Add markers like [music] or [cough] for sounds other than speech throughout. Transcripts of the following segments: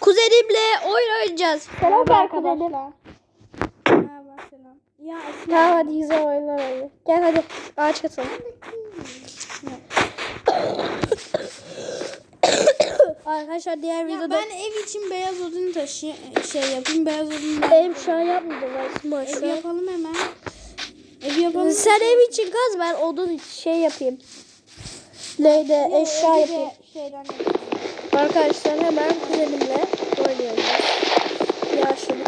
Kuzenimle oyun oynayacağız. Selam ver kuzenim. Merhaba selam. Ya Tamam hadi güzel oyunlar oynayalım. Gel hadi ağaç katalım. [coughs] Arkadaşlar diğer Ya videoda ben ev için beyaz odun taşı şey yapayım. Beyaz odun ev şu an yapmayacağım aslında Ev şu an. yapalım hemen. Ev yapalım. Sen ev için kaz ben odun için şey yapayım. Neydi eşya Evi de yapayım. Şeyden yapalım. Arkadaşlar hemen kuzenimle oynuyoruz. Yaşlılık.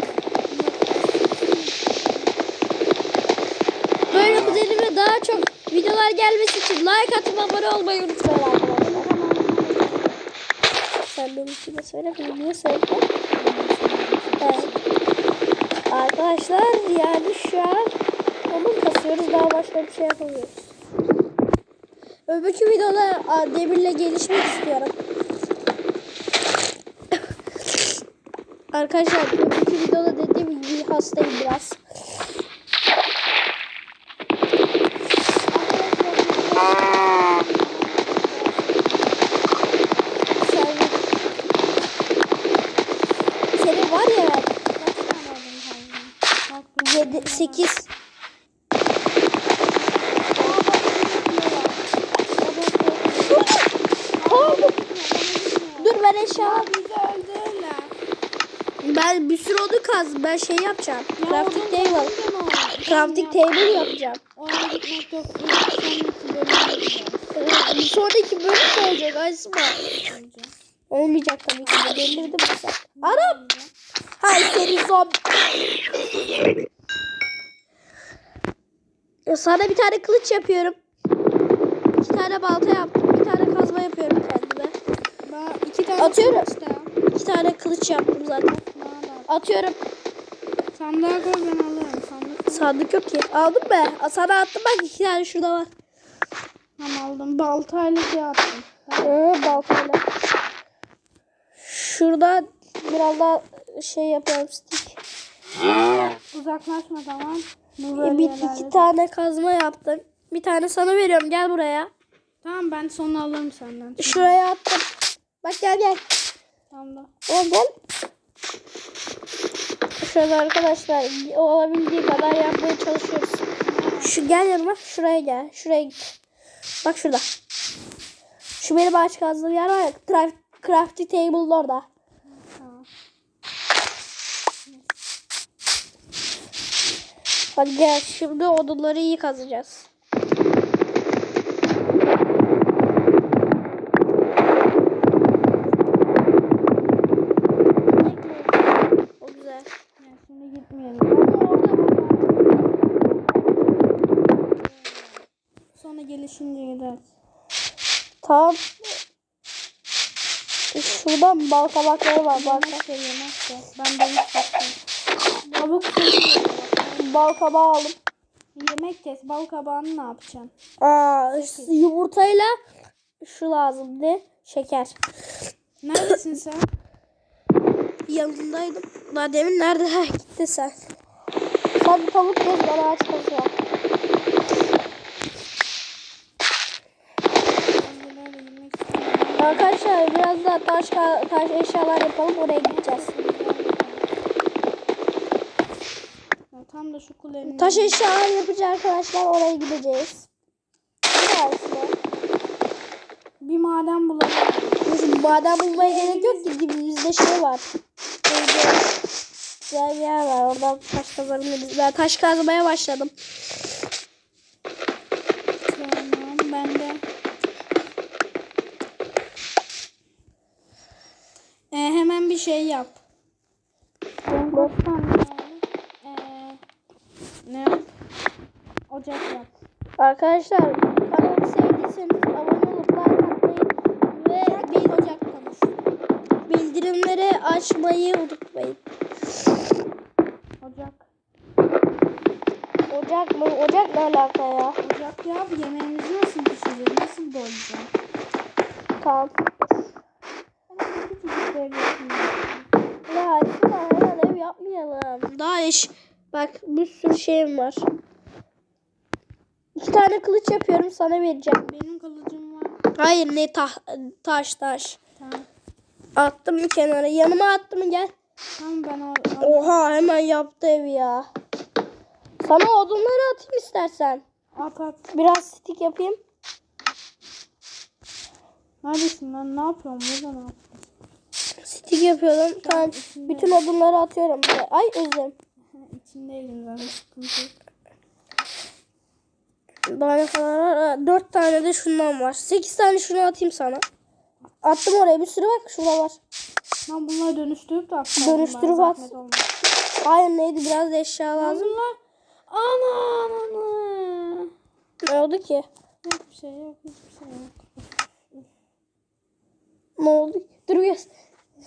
Böyle kuzenime daha çok videolar gelmesi için like atıp abone olmayı unutmayın arkadaşlar. Sen benim için de söyle. bunu Niye söyledin? Evet. Arkadaşlar yani şu an onu kasıyoruz. Daha başka bir şey yapamıyoruz. Öbürkü videoda demirle gelişmek istiyorum. Arkadaşlar öbürkü videoda dediğim gibi hastayım biraz. Sen, senin var ya ben. Kaç tane odun kaldı? 7, 8. Dur ben eşya Bizi öldürürler. Ben bir sürü odun kaz. Ben şey yapacağım. Crafting odun table. Crafting table yapacağım. Oraya gitmek yok. Bir sonraki bölüm olacak. Önce. Olmayacak tabii ki de. Demirdi bu sen. Anam. Hay seni zombi. Ya Sana bir tane kılıç yapıyorum. İki tane balta yaptım. Bir tane kazma yapıyorum kendime. Ben iki tane Atıyorum. İki tane kılıç yaptım zaten. Atıyorum. Sandığa koy ben alırım. Sandık. Sandık yok ki. Aldım be. Sana attım bak iki tane şurada var. Tamam aldım. Baltayla şey attım. Ee, baltayla. Şurada biraz daha şey yapıyorum stick. Uzaklaşma tamam. Bu Bir, iki tane kazma yaptım. Bir tane sana veriyorum. Gel buraya. Tamam ben sonra alırım senden. Şuraya attım. Bak gel gel. Tamam da. Oğlum gel. Şöyle arkadaşlar olabildiği kadar yapmaya çalışıyoruz. Şu gel yanıma. Şuraya gel. Şuraya git. Bak şurada. Şu benim ağaç kazdığım yer var ya. Craft, crafting table'ın orada. Hadi gel. Şimdi odunları iyi kazacağız. Tamam. Şuradan bal kabakları var. Bal, de. Ben de hiç bakıyorum. Tavuk bal kabağı aldım. Yemek kes. Bal kabağını ne yapacaksın? Aa, yumurtayla şu lazım ne? Şeker. Neredesin sen? Yanındaydım. Daha demin nerede? Ha, gitti sen. Sen bir tavuk kes ben ağaç kazıyorum. Ben de nerede yemek istiyorum. Arkadaşlar biraz daha taş, taş eşyalar yapalım oraya gideceğiz. Ya tam da şu kulenin. Taş eşyalar yapacağız arkadaşlar oraya gideceğiz. Aslında? Bir maden bulalım. Biz maden bulmaya gerek yok ki dibimizde şey var. Böyle güzel bir yer var. Oradan taş kazabiliriz. Ben taş kazmaya başladım. Tamam ben de. Ee, hemen bir şey yap. Bostan ee, ne yap? Ocak yap. Arkadaşlar kanalı sevdiyseniz abone olup like atmayı ve Bir ocak konuş. bildirimleri açmayı unutmayın. Ocak. Ocak mı? Ocak ne alaka ya? Ocak yap. Yemeğimizi nasıl pişireceğiz? Nasıl doyacağız? Tamam. Hemen küçücük bir ev hemen yapmayalım. Daha iş. Bak bir sürü şeyim var. İki tane kılıç yapıyorum sana vereceğim. Benim kılıcım var. Hayır ne ta- taş taş. Tamam. Attım bir kenara. Yanıma attım gel. Tamam ben o Oha hemen yaptı evi ya. Sana odunları atayım istersen. at at. Biraz stick yapayım. Neredesin lan? Ne yapıyorsun? Burada ne yapıyorsun? Stick yapıyorum. Tamam. içinde. Bütün odunları atıyorum. buraya. Ay özlem. [laughs] İçindeydim yok. Daha ne kadar Dört tane de şundan var. Sekiz tane şunu atayım sana. Attım oraya bir sürü bak şurada var. Ben bunları dönüştürüp de atsaydım. Dönüştürüp ben, at. Hayır neydi biraz da eşya Ben lazım. bunlar... Ana ana. Ne oldu ki? Yok bir şey yok. Hiçbir şey yok. Ne oldu? ki? Dur göz-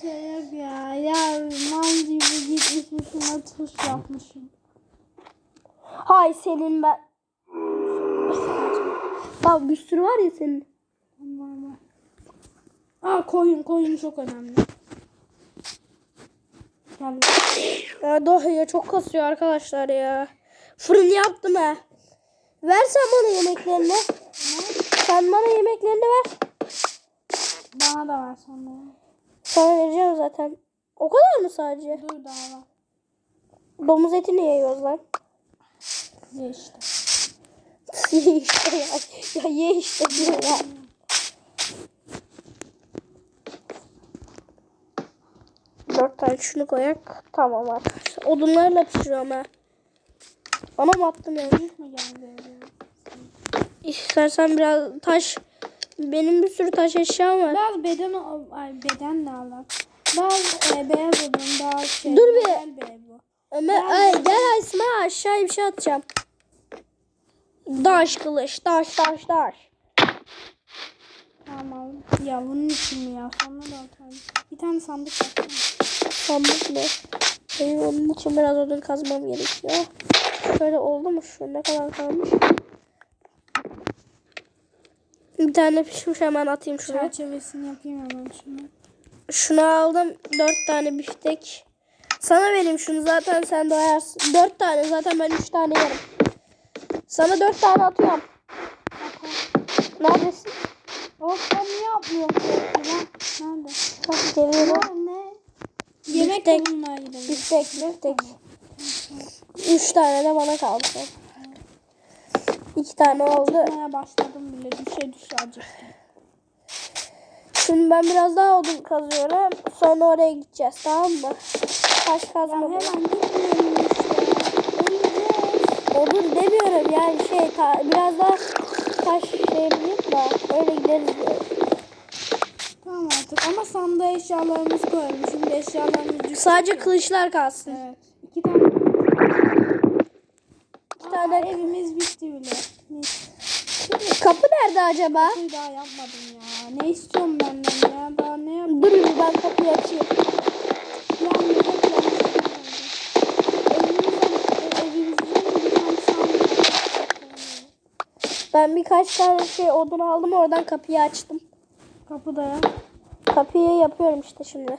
şey yok ya. Ya mal gibi gitmişim şuna tuş yapmışım. Hay senin ben. Bak bir sürü var ya senin. Aman. Aa koyun koyun çok önemli. Gel. Ya Dohya çok kasıyor arkadaşlar ya. Fırın yaptım ha. Ver sen bana yemeklerini. Sen bana yemeklerini ver. Bana da ver sonra. ya. Sana vereceğim zaten. O kadar mı sadece? Dur daha var. Domuz eti niye yiyoruz lan? Ye işte. [laughs] ye işte ya. Ya ye işte diyor ya. Dört tane şunu koyak. Tamam arkadaşlar. Odunlarla pişiriyorum ha. Anam attım yani. İstersen biraz taş. Benim bir sürü taş eşyam var. Biraz beden ay beden de alak. Biraz e, beyaz odun, daha şey. Dur bir. Ömer, ay, gel Aysma aşağıya bir şey atacağım. Daş kılıç, taş, taş, taş. Tamam. Ya bunun için mi ya? Sonra da atarım. Bir tane sandık yapsana. Sandık mı? Benim onun için biraz odun kazmam gerekiyor. Şöyle oldu mu? Şu ne kadar kalmış? Bir tane pişmiş hemen atayım şuraya. Çerçevesini yapayım hemen şunu. Şunu aldım. Dört tane biftek. Sana vereyim şunu zaten sen doyarsın. Dört tane zaten ben üç tane yerim. Sana dört tane atıyorum. Neredesin? Of ben niye yapmıyorum? Lan nerede? Bak geliyorum. Ne? Yemek Biftek. Biftek, biftek. Üç tane de bana kaldı. İki tane oldu. Yapmaya başladım bile. Düşe düşe acıktım. Şimdi ben biraz daha odun kazıyorum. Sonra oraya gideceğiz tamam mı? Taş Ya kazma. hemen gitmeyelim işte. Odun demiyorum yani şey ta- biraz daha taş şey yapayım da öyle gideriz diyorum. Tamam artık ama sandığa eşyalarımızı koyalım. Şimdi eşyalarımız düştü. Sadece kılıçlar kalsın. Evet. İki tane. İki Aa, tane evimiz bitti bile. Neyse, kapı nerede acaba? bir daha yapmadım ya. Ne istiyorum benden ya? Daha ne yapayım? Dur bir ben kapıyı açayım. Ben birkaç tane şey odun aldım oradan kapıyı açtım. Kapıda ya. Kapıyı yapıyorum işte şimdi.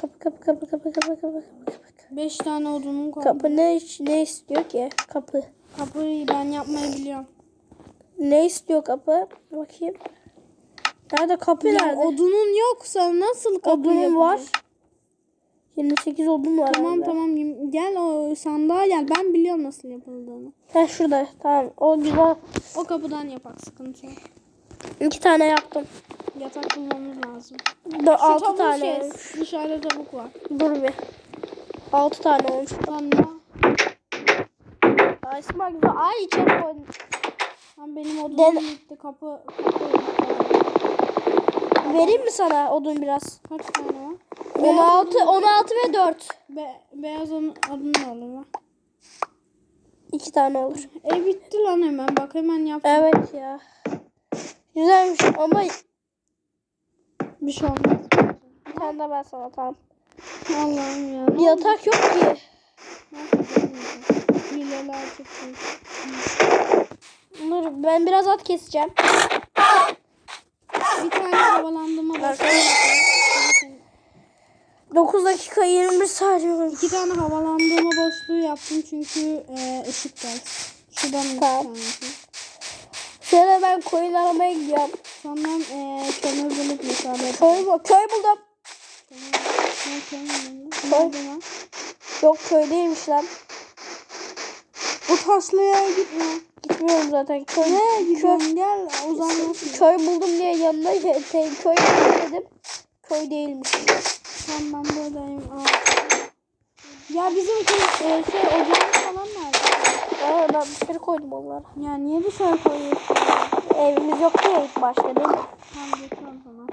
Kapı kapı kapı kapı kapı kapı kapı kapı. Beş tane odunum kaldı. Kapı ne ne istiyor ki? Kapı. Kapıyı ben yapmayı biliyorum. Ne istiyor kapı? Bakayım. Nerede kapı Ya nerede? odunun yoksa nasıl kapı Odunum var. yapacağız? 28 odun var. Tamam bende. tamam gel o sandığa gel. Ben biliyorum nasıl yapıldığını. Ha şurada. Tamam. O güzel. O kapıdan yapak sıkıntı yok. İki tane yaptım. Yatak bulmamız lazım. Da, Şu altı tane. kes. Dışarıda tavuk var. Dur bir. Altı tane olmuş. Sonra Ay. Ay içeri koydum. Lan benim odunum Den- bitti. Kapı, kapı Vereyim mi sana odun biraz? kaç tane var? 16, 16 ve 4. Be, beyaz odun, odun mu? İki tane olur. E bitti lan hemen. Bak hemen yap. Evet ya. Güzelmiş ama Bir şey olmaz. bir tane de ben sana tamam. Allah'ım ya. Bir yatak yok ki. Hileler çıktı. Dur ben biraz at keseceğim. Bir tane havalandırma var. 9 dakika 21 saniye olmuş. İki tane havalandırma boşluğu yaptım çünkü e, ışık geldi. Şuradan Tamam. Şöyle ben koyun aramaya gidiyorum. Sonra e, kömür bulup mesela Köy, bu- köy buldum. Köyün Köy. Yok köydeymiş lan. Taşlı yere gitme. Gitmiyorum zaten. Köy, köy, gidiyorsun? Gel uzanmasın. köy buldum diye yanına te- köy dedim. Köy değilmiş. Tamam ben buradayım. Aa. Ya bizim köy, e, şey ocağımız falan nerede? Aa, ben dışarı koydum onları. Ya niye dışarı koyuyorsun? Evimiz yoktu ya ilk başta değil mi? Tamam zaman.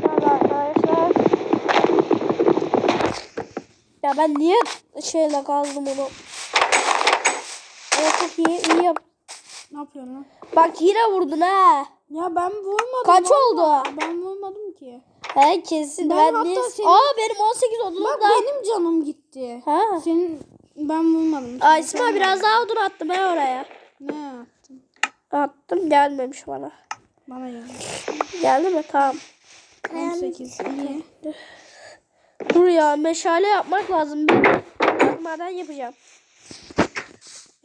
Şöyle arkadaşlar. Ya ben niye şeyle kazdım onu? O çok iyi, iyi yap. Ne yapıyorsun lan? Bak yine vurdun ha. Ya ben vurmadım. Kaç oldu? Ben vurmadım ki. He kesin. Ben Ben, hatta niye- senin- Aa benim 18 odunum Bak da. benim canım gitti. Ha. Senin ben vurmadım. Aa İsmail biraz daha odun attım ben oraya. Ne yaptın? Attım gelmemiş bana. Bana gel. Geldi mi? Tamam. 18 iyi. Dur ya meşale yapmak lazım. Ben maden yapacağım.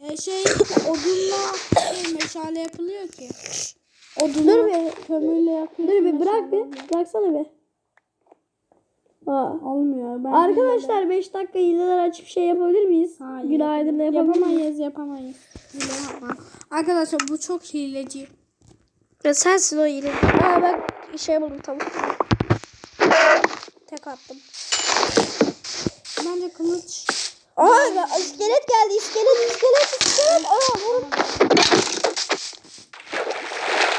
E şey odunla şey, meşale yapılıyor ki. Odunu Dur bir. kömürle yapıyorsun. Dur bir bırak bir. Bıraksana bir. Aa. Olmuyor. Ben Arkadaşlar 5 dakika hileler açıp şey yapabilir miyiz? Hayır. Günaydın yapabilir miyiz? Yapamayız yapamayız. Hile yapma. Arkadaşlar bu çok hileci. Ya sensin o hile. Aa ben şey buldum tamam. Tek attım. Bence kılıç. Aa iskelet geldi iskelet iskelet iskelet. Aa vurun.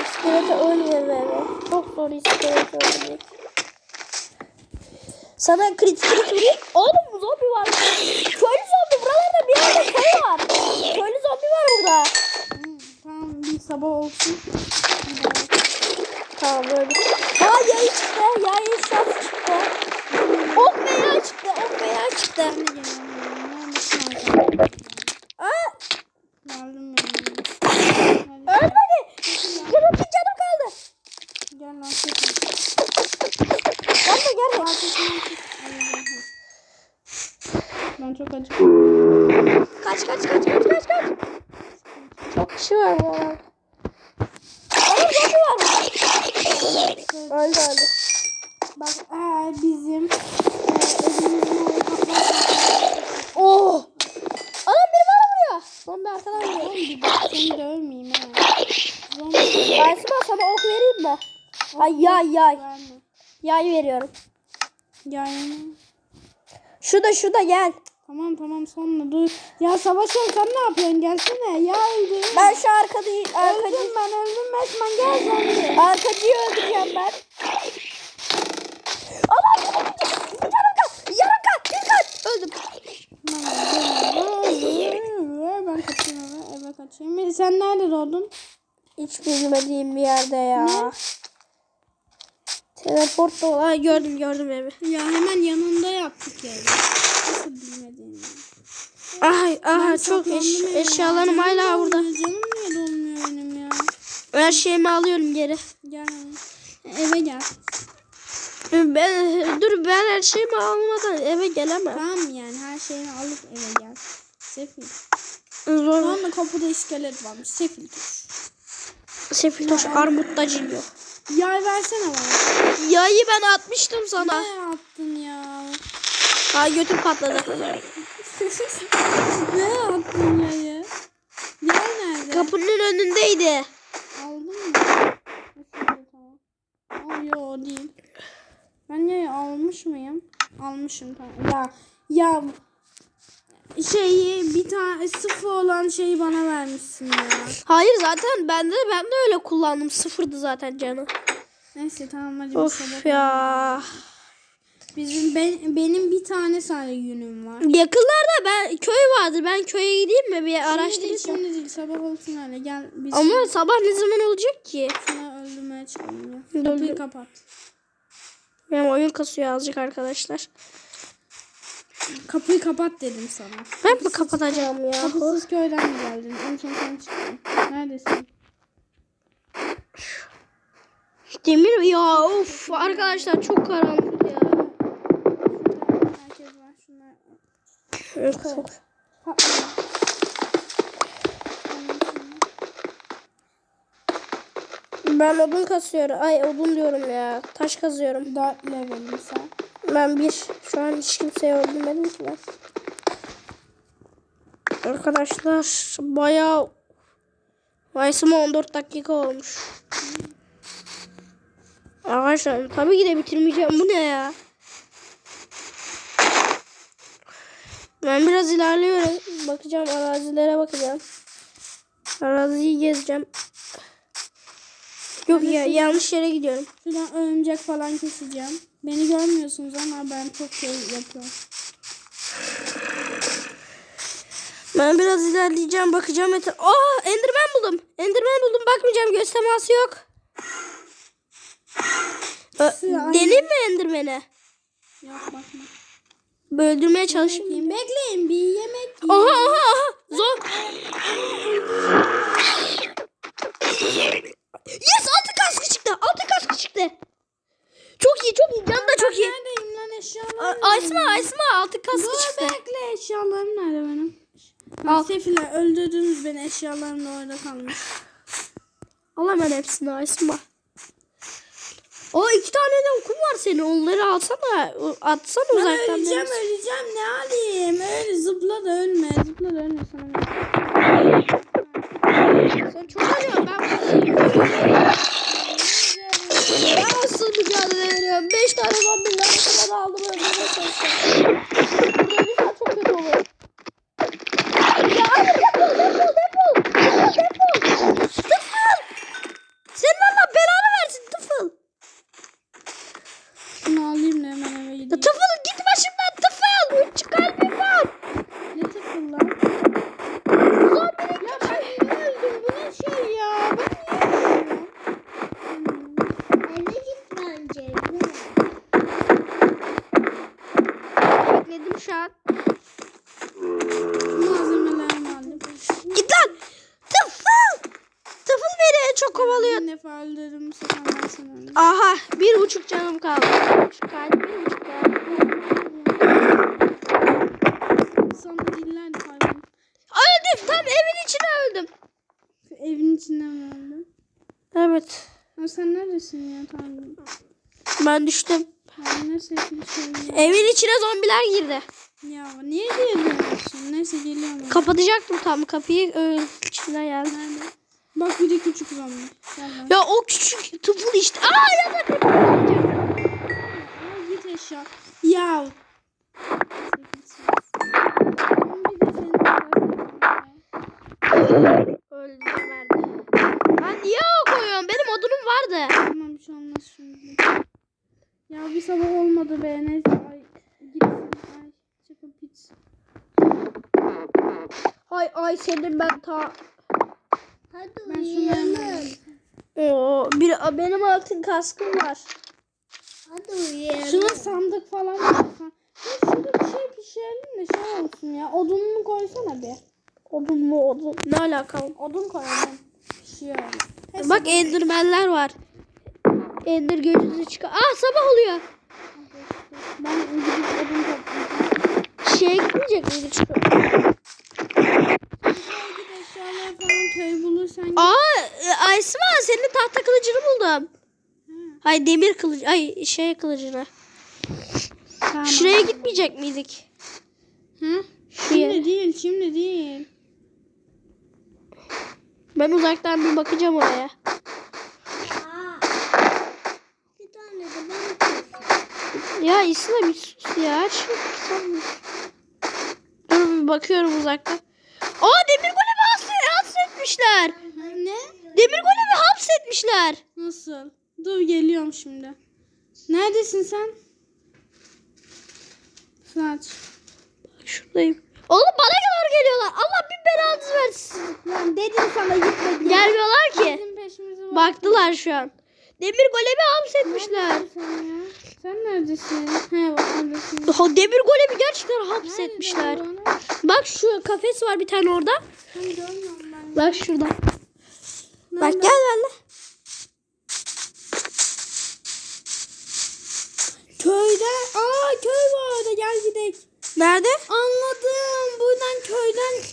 İskelete ölmüyor böyle. Çok zor iskelet öldürmek. Sana kritik kritik vurayım. Oğlum zombi var. Köylü zombi buralarda bir yerde köy var. Köylü zombi var burada. Tamam bir sabah olsun. Tamam böyle. Aa yay çıktı. Yay şans çıktı. Ok ve yay çıktı. Ok ve yay çıktı. Ben de geliyorum. Neredesin arkadaşlar? Aa Geldim ben. ölmedi. Canım bir canım kaldı. Gel lan çekin. Gelme gelme. Arkasından çık. Ben çok acıktım. Kaç kaç kaç kaç kaç kaç. Çok kişi var bu arada. Aa zombi var mı? Öldü öldü. Bak eğer bizim e, evimizin oraya kaplarsak Oh. Anam biri bana vuruyor. Zombi arkadan vuruyor. Bir bak seni dövmeyeyim ha. Aysim'a sana ok vereyim mi? Ay yay yay. Yay veriyorum. Yani. Şurada şurada gel. Tamam tamam sonra dur. Ya Savaş ol sen ne yapıyorsun? Gelsene. Ya öldüm. Ben şu arkadayı, arkacı, öldüm ben öldüm resmen gel zombi. arkacıyı öldüreceğim ben. Aman yarım kal. Yarım kal. Bir kal. Öldüm. Ben kaçayım kaçayım. Sen nerede doğdun? Hiç bilmediğim bir yerde ya. Ne? Teleport da Ay gördüm gördüm evi. Ya hemen yanında yaptık yani. Nasıl bilmediğini. Ay aha çok eş, ya. eşyalarım Canım hala burada. Canım niye dolmuyor benim ya? Her şeyimi alıyorum geri. Gel. Eve gel. Ben, dur ben her şeyimi almadan eve gelemem. Tamam yani her şeyini alıp eve gel. Sefil. Zor. Şu anda kapıda iskelet varmış. Sefil tuş. Sefiltoş armuttacı yiyor. Yay versene bana. Yayı ben atmıştım sana. Ne yaptın ya? Ay götüm patladı. [laughs] ne yaptın yayı? Yay nerede? Kapının önündeydi. Aldın mı? Aa, yo o değil. Ben yayı almış mıyım? Almışım tamam. Ya ya şeyi bir tane sıfır olan şeyi bana vermişsin ya. Hayır zaten ben de ben de öyle kullandım. Sıfırdı zaten canı. Neyse tamam hadi bir Of sabah. ya. Bizim ben, benim bir tane sadece yünüm var. Yakınlarda ben köy vardır. Ben köye gideyim mi bir Şimdi değil, araştırayım. şimdi değil sabah olsun öyle gel biz Ama sabah ne zaman olacak ki? şuna öldürmeye çıkalım Kapıyı kapat. Benim oyun kasıyor azıcık arkadaşlar. Kapıyı kapat dedim sana. Ben mi kapatacağım ya? Kapısız köyden mi geldin? En son sen çıktın. Neredesin? Demir ya of arkadaşlar çok karanlık ya. Herkes var. Şunlar. Ben odun kasıyorum. Ay odun diyorum ya. Taş kazıyorum. 4 levelim sen. Ben bir. Şu an hiç kimseyi öldürmedim ki ben. Arkadaşlar bayağı Mayıs'ıma 14 dakika olmuş. Arkadaşlar tabii ki de bitirmeyeceğim. Bu ne ya? Ben biraz ilerliyorum. Bakacağım arazilere bakacağım. Araziyi gezeceğim. Yok ya yanlış yere gidiyorum. Şuradan örümcek falan keseceğim. Beni görmüyorsunuz ama ben çok şey yapıyorum. Ben biraz ilerleyeceğim bakacağım. Ete Aa Enderman buldum. Enderman buldum bakmayacağım göz teması yok. Deneyim mi Enderman'e? Yok bakma. Öldürmeye çalışayım. Bekleyin, bekleyin bir yemek yiyin. Aha aha aha. Zor. Yes altı kaskı çıktı. Altı kaskı çıktı. Çok iyi çok iyi. Can da çok iyi. Neredeyim lan eşyalarım? Aysma Aysma altı kaskı Dur çıktı. bekle eşyalarım nerede benim? Al. Sefiler öldürdünüz beni eşyalarım da orada kalmış. Al hemen hepsini Aysma. O iki tane de okum var senin. Onları alsana. Atsana Ben uzaktan. öleceğim deniz. öleceğim ne alayım? Öyle zıpla da ölme zıpla da ölme sana. Sen çok acıyor. Ben Ben nasıl mücadele veriyorum? Beş tane zombiler kadar aldım öldürmeye çalışıyorum. Burada ölürsen çok kötü olur. Ya hayır defol defol defol. Defol defol. Defol. Senin Allah belanı versin defol. Şunu alayım da hemen eve Ya gideyim. Defol git başımdan defol. Üç kalbim var. Ne tıfıl lan? Zombinin Ya ben niye öldüm? Bu ne şey ya? Ben niye öldüm? Eve git bence. bekledim şu an. Malzemelerimi aldım. Git lan. Tıfıl. Tıfıl beni en çok kovalıyor. Bir defa öldürdüm. Sefer sen öldüm. Aha bir buçuk canım kaldı. Bir buçuk kaldı. Bir buçuk kaldı. Sana dillerdi pardon. Öldüm. Tam evin içine öldüm. Evin içinde mi öldün? Evet. Ya sen neredesin ya Tanrım? Ben düştüm. Ya ne sesli şey. Evin içine zombiler girdi. Ya niye diye dönüyorsun? Neyse geliyorum. ben. Kapatacaktım tam kapıyı. Öyle içine geldi. Nerede? Bak bir de küçük zombi. Lan. Ya o küçük tıfıl işte. Aa ya da git eşya. Ya. Zombi de seni Öldü verdi. Ben niye o koyuyorum? Benim odunum vardı. Tamam bir şey olmaz şimdi. Ya bir sabah olmadı be neyse. Ay gitsin. Ay çıkıp git. Ay ay senin ben ta. Hadi Ben uyuyalım. Oo, bir benim altın kaskım var. Hadi uyuyalım. Şuna sandık falan. Ya şurada bir şey pişirelim de şey olsun ya. Odununu koysana bir. Odun mu odun? Ne alakalı? Odun koyalım. Pişiyor. Bak endermenler var. Ender gözünü çıkar. Aa sabah oluyor. Ben gidip odun toplayacağım. Şeye gitmeyecek şu? Git eşyaları falan köy bulursan git. Aa Aysma senin tahta kılıcını buldum. Ay demir kılıcı. Ay şey kılıcını. Tamam. Şuraya gitmeyecek miydik? Hı? Şuraya. Şimdi değil, şimdi değil. Ben uzaktan bir bakacağım oraya. Ya İslam bir sus ya. Dur bir bakıyorum uzaktan. Aa demir hapse- hapsetmişler. Ne? Demir golemi hapsetmişler. Nasıl? Dur geliyorum şimdi. Neredesin sen? Saç. Şuradayım. Oğlum bana kadar geliyorlar. Allah bir belanızı versin. Lan dedim sana gitme diye. Gelmiyorlar ki. Baktılar şu an. Demir golemi hapsetmişler. Neredesin sen ya? Sen neredesin? He bak oradasın. Ha, demir golemi gerçekten hapsetmişler. Nerede? Bak şu kafes var bir tane orada. Ben görmüyorum Bak şurada. Bak Nerede? gel benimle. Köyde. Aa köy var orada gel gidelim. Nerede? Anladım. Buradan köyden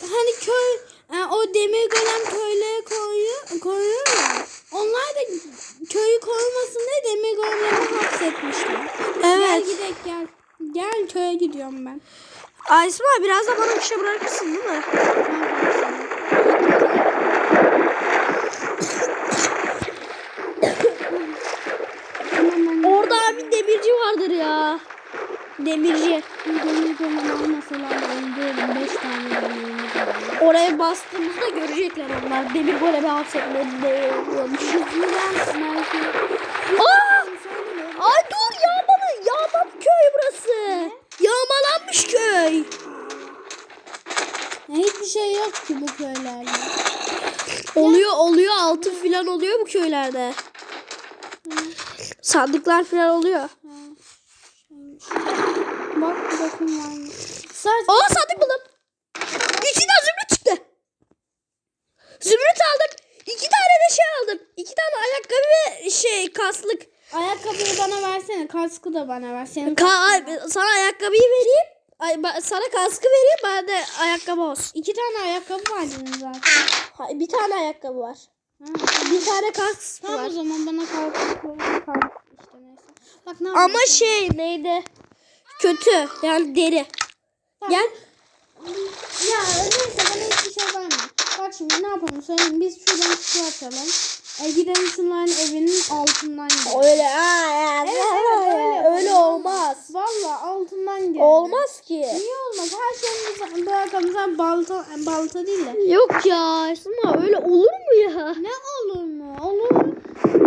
hani köy e, o demir golem köylere koyuyor, koyuyor ya. Onlar da köyü korumasın diye demir golemleri hapsetmişler. Gel Evet. gidelim. Gel köye gidiyorum ben. Aysma biraz da bana bir şey bırakırsın değil mi? Orada onlar. Demir oluyormuş. Yüzünden belki Aa! Ay dur yağmalı. Yağmalı köy burası. Yağmalanmış köy. Hiçbir şey yok ki bu köylerde. Oluyor oluyor altın filan oluyor bu köylerde. Sandıklar filan oluyor. Bak bir bakayım var mı? Aa sandık buldum. İçinden zümrüt çıktı. Zümrüt aldık. İki tane de şey aldım. İki tane ayakkabı ve şey kaslık. ayakkabıyı bana versene. Kaskı da bana ver. Senin Ka ay, sana ayakkabıyı vereyim. Ay, ba- sana kaskı vereyim. Bana da ayakkabı olsun. iki tane ayakkabı var senin zaten. Ha, bir tane ayakkabı var. Ha. Bir tane kask Tamam var. o zaman bana kalk. kalk işte neyse. Bak ne? Ama şey neydi? Kötü. Yani deri. Gel. Ya neyse bana hiçbir şey verme. Bak şimdi ne yapalım söyleyeyim. Biz şuradan su açalım. E, gidelim şunların evinin altından gidelim. Öyle. Aa, Evet, evet, öyle. öyle olmaz. Valla altından gidelim. Olmaz ki. Niye olmaz? Her şeyimizi bırakalım. Sen balta, balta değil de. Yok ya Esma öyle olur mu ya? Ne olur mu? Olur.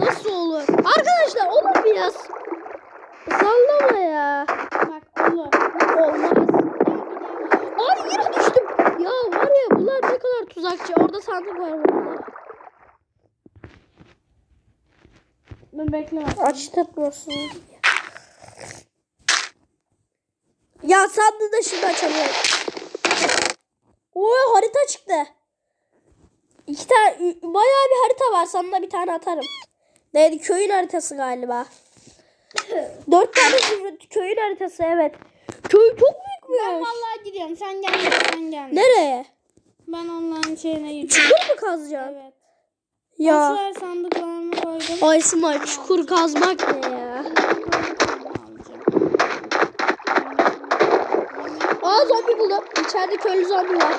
Nasıl olur? Arkadaşlar olur mu ya? Sallama ya. Bak olur. Olmaz. Ay yine düştüm. Ya var ya bunlar ne kadar tuzakçı. Orada sandık var burada. Dur bekle bak. Açtırmıyorsun. Ya sandığı da şimdi açamıyorum. Oy harita çıktı. İki tane bayağı bir harita var. Sana bir tane atarım. Neydi? Köyün haritası galiba. Dört tane köyün haritası evet. Köy çok Ben büyükmüş. vallahi gidiyorum. Sen gelme. Sen gelme. Nereye? Ben onların şeyine gidiyorum. Çukur mu kazacaksın? Evet. Ya. Şuraya sandıklarımı koydum. Ay Esma çukur kazmak ne ya? Aa zombi buldum. İçeride köylü zombi var.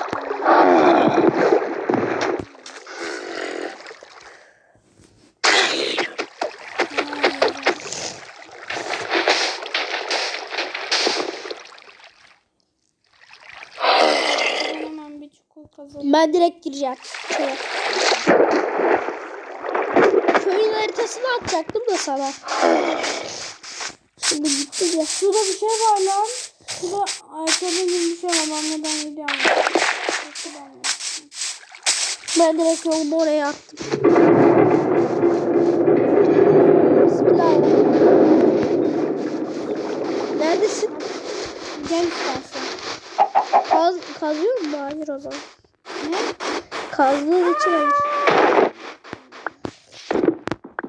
Hemen bir çukur kazalım. Ben direkt gireceğim. Şöyle. Köyün haritasını atacaktım da sana. Şimdi gitti ya. Şurada bir şey var lan. Şurada gibi bir şey var. Ben. Şuradan gidiyorum. Ben direkt yolumu oraya attım. Bismillahirrahmanirrahim. Neredesin? Gel istersen. Kaz, kazıyor mu? Hayır o zaman. Kazdığın için hayır.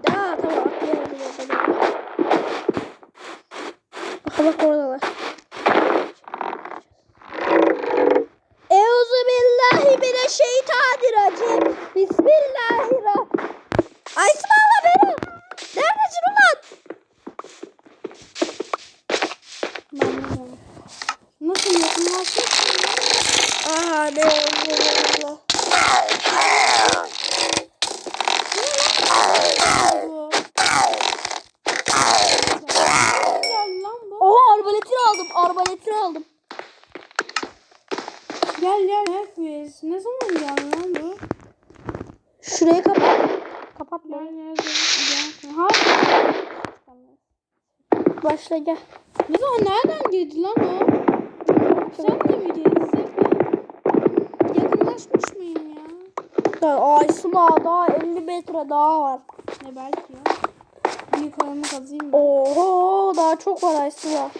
Aa tamam atlayalım. Bak bak oradalar. Euzu billahi mineşşeytanirracim. Bismillahirrahmanirrahim. Ay ısmarla beni. Neredesin ulan? Ben gidiyorum. Nasıl yakınlaştık? Aha ne oldu Allah. Bu. Gel lan bu. Oha arbaletini aldım. Arbaletini aldım. Gel gel herkes. Ne zaman geldi lan bu? Şurayı kapat. Kapatma. Gel gel gel. gel. Ha? Başla zaman nereden girdi lan o? Sen de mi girdin? Yakınlaşmış mıyım ya? Ya, Ay Suma daha 50 metre daha var. Ne belki ya. Bir yukarımı kazıyım mı? Oho daha çok var Ay Suma.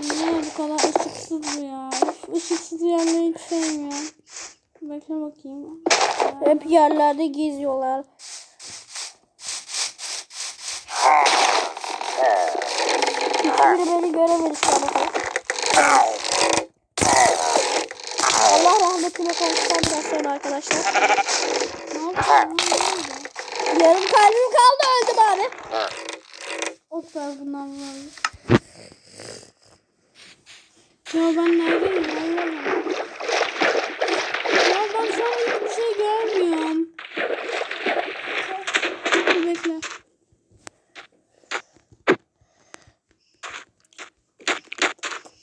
Niye bu kadar ışıksız bu ya? Üf, ışıksız yerleri hiç sevmiyorum. Bekle bakayım. Hep yerlerde geziyorlar. Hiçbiri beni göremedi şu. Allah rahmetine kavuştan biraz sonra arkadaşlar. Ne yapacağım? Yarım kalbim kaldı öldüm abi. O tarafından vuralım. Ya ben neredeyim? Allah'ım. Ya ben şu an hiçbir şey görmüyorum. Bir bekle.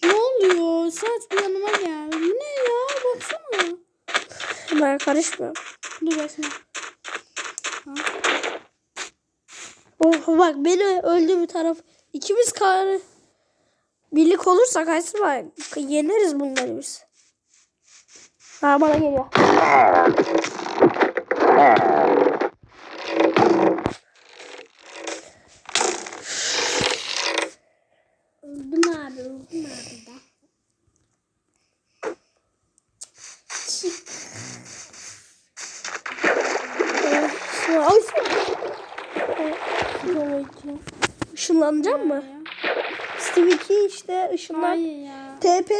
Ne oluyor? Saç bir yanıma gel. Bu ne ya? Baksana. Ben karışmıyorum. Bekle. Oh bak beni öldü bir taraf. İkimiz kar birlik olursak Aysma yeneriz bunları biz. Ha bana geliyor. Öldüm abi, öldüm abi de. Aysma. Işınlanacak mı? Steve 2 işte ışınlan. Hayır ya. TP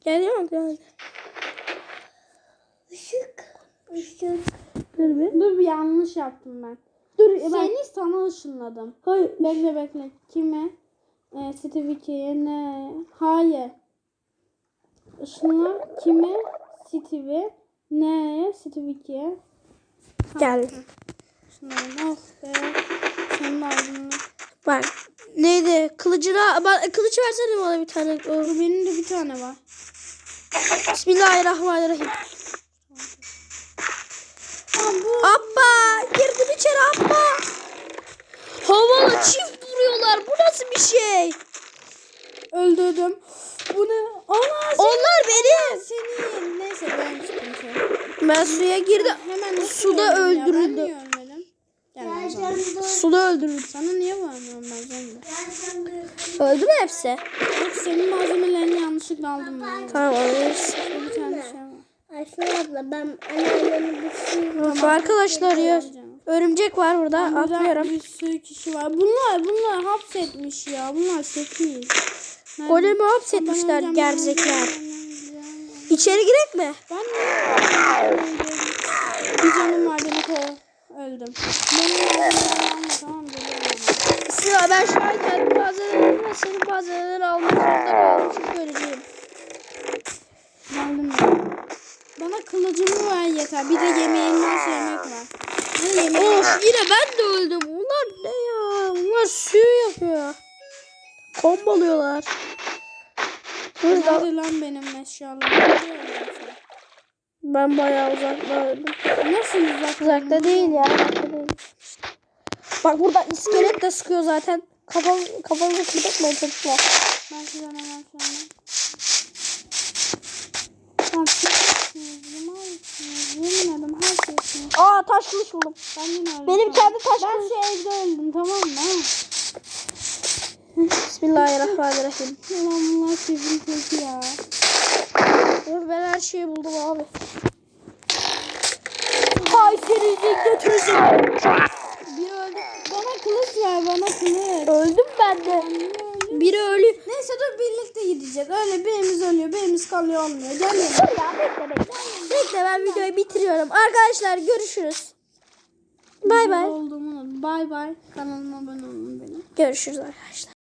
Steve 2. Geliyor mu? Yani. Işık. Işık. Dur bir. Dur bir yanlış yaptım ben. Dur seni sana ışınladım. Hayır. Bekle bekle. Kime? Ee, Steve 2'ye ne? Hayır. Işınla kime? Steve. Neye? Steve 2'ye. Gel. Işınladım. Of be. Senin ardından. Bak. Neydi? Kılıcına, ben, kılıç versene bana bir tane. O- benim de bir tane var. Bismillahirrahmanirrahim. Abba girdim içeri abba. Havalı çift vuruyorlar. Bu nasıl bir şey? Öldürdüm. Bu ne? Ana Onlar benim. senin. Neyse ben yok. Ben suya girdim. Hemen Suda öldüm o. Suda öldürüldü. Sana niye vermiyorum ben dur. Öldü mü hepsi? Bak senin malzemelerini yanlışlıkla aldım ben. Tamam alırız. Bir tane şey var. Ayşe abla ben anneannemi düşünüyorum. Of, arkadaşlar ya. Örümcek var burada. Burada Atlıyorum. bir sürü kişi var. Bunlar bunlar hapsetmiş ya. Bunlar sefil. Ben- Golemi hapsetmişler gerzekler. İçeri girek mi? Ben niye Bir canım var beni kov. Öldüm. Sıra ben şu an kendi malzemelerimi ve senin malzemelerini almak zorunda kaldım. Çünkü öleceğim. Ben. Bana kılıcımı ver yeter. Bir de yemeğin varsa yemek var. Yemek Of yine ben de öldüm. Bunlar ne ya? Bunlar suyu yapıyor. Kombalıyorlar. Hadi lan benim eşyalarım. Ben bayağı uzakta öldüm. Nasıl uzak? Uzakta değil ya. Uzakta değil. Bak burada iskelet de sıkıyor zaten. Kafam, kafamızı kırdıkmayın çocuklar. Ben size hemen sonra. Limansınız, yemin her şeysiniz. Aa taş kılıç buldum. Ben yine öldüm. Benim kendi taş Ben kılıç. şu evde öldüm tamam mı? Bismillahirrahmanirrahim. Bunlar sizin kötü ya. Dur ben her şeyi buldum abi. Hay seni götürürsün. Biri öldü. Bana kılıç ver bana kılıç. Öldüm ben de. Biri ölü. Neyse dur birlikte gideceğiz. Öyle birimiz ölüyor birimiz kalıyor olmuyor. Gel. Dur ya bekle bekle. Bekle ben videoyu bitiriyorum. Arkadaşlar görüşürüz. Bay bay. Bay bay. Kanalıma abone olun benim. Görüşürüz arkadaşlar.